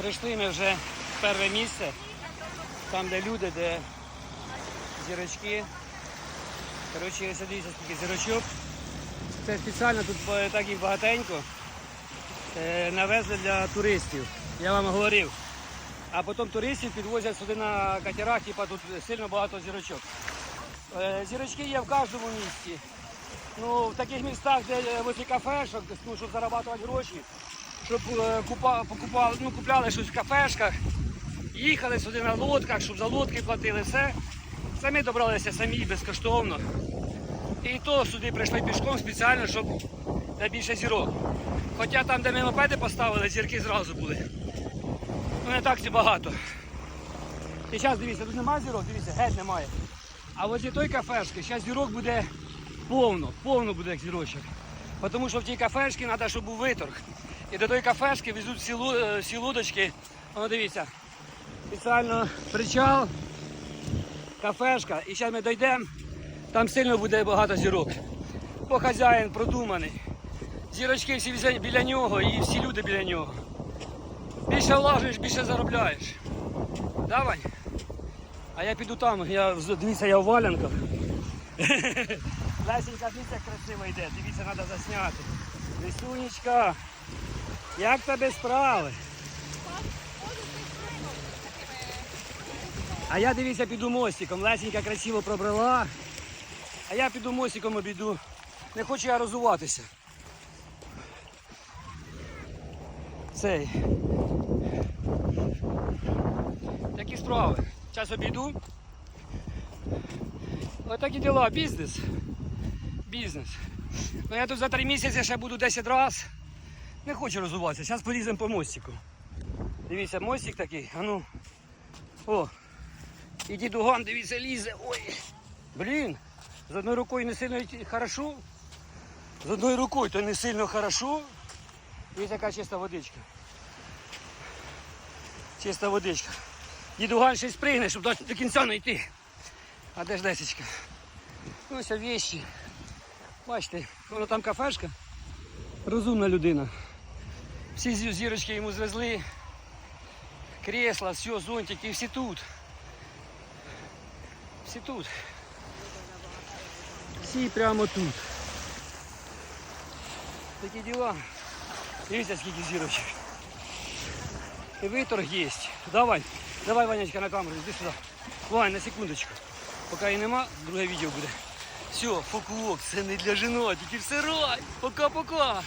Прийшли ми вже в перше місце, там де люди, де зірочки. Коротше, ось дивіться, скільки зірочок. Це спеціально тут так їх багатенько. е, Навезли для туристів. Я вам говорив. А потім туристів підвозять сюди на катерах, типа тут сильно багато зірочок. Е, Зірочки є в кожному місті. Ну, в таких містах, де е, возле кафешок, ну, щоб заробляти гроші, покупали, ну, купляли щось в кафешках, їхали сюди на лодках, щоб за лодки платили все. Самі добралися самі безкоштовно. І то сюди прийшли пішком спеціально, щоб для більше зірок. Хоча там, де ми мопеди поставили, зірки зразу були. Ну не так це багато. І зараз дивіться, тут немає зірок, дивіться, геть немає. А возле той кафешки зараз зірок буде повно, повно буде зірочок. Тому що в тій кафешці треба, щоб був виторг. І до тої кафешки везуть всі, е, всі лодочки. Воно дивіться, спеціально причал, кафешка. І зараз ми дійдемо, там сильно буде багато зірок. Бо хазяїн продуманий. Зірочки всі біля нього і всі люди біля нього. Більше влажуєш, більше заробляєш. Давай. А я піду там, я дивіться, я в валянках. Лесенька, дивіться, як красиво йде. Дивіться, треба засняти. Лисунечка, як тебе справи? А я дивіться, піду мостиком. Лесенька красиво пробрала. А я піду мостиком обійду. Не хочу я розуватися. Цей. Такі справи. Зараз обійду. Отакі діла, бізнес. Бізнес. Ну я тут за три місяці ще буду 10 разів. Не хочу розвиватися. Зараз поліземо по мостику. Дивіться, мостик такий. А ну. О. І дідуган, дивіться, лізе. Ой. Блін. З одною рукою не сильно хорошо. З одною рукою то не сильно хорошо. Дивіться, яка чиста водичка. Чиста водичка. Дідуган ще й спригне, щоб до, до кінця не йти. А де ж Лесечка? Ну, ось вещі. Бачите, воно там кафешка. Розумна людина. Всі зірочки йому звезли. Кресла, все, зонтики, всі тут. Всі тут. Всі прямо тут. Такі діла. Дивіться, скільки зірочок. І виторг є. Давай, давай, Ванечка, на камеру, іди сюди. Вань, на секундочку. Поки її нема, друге відео буде. Все, фокулок, це не для жінок, тільки все рай. Пока-пока.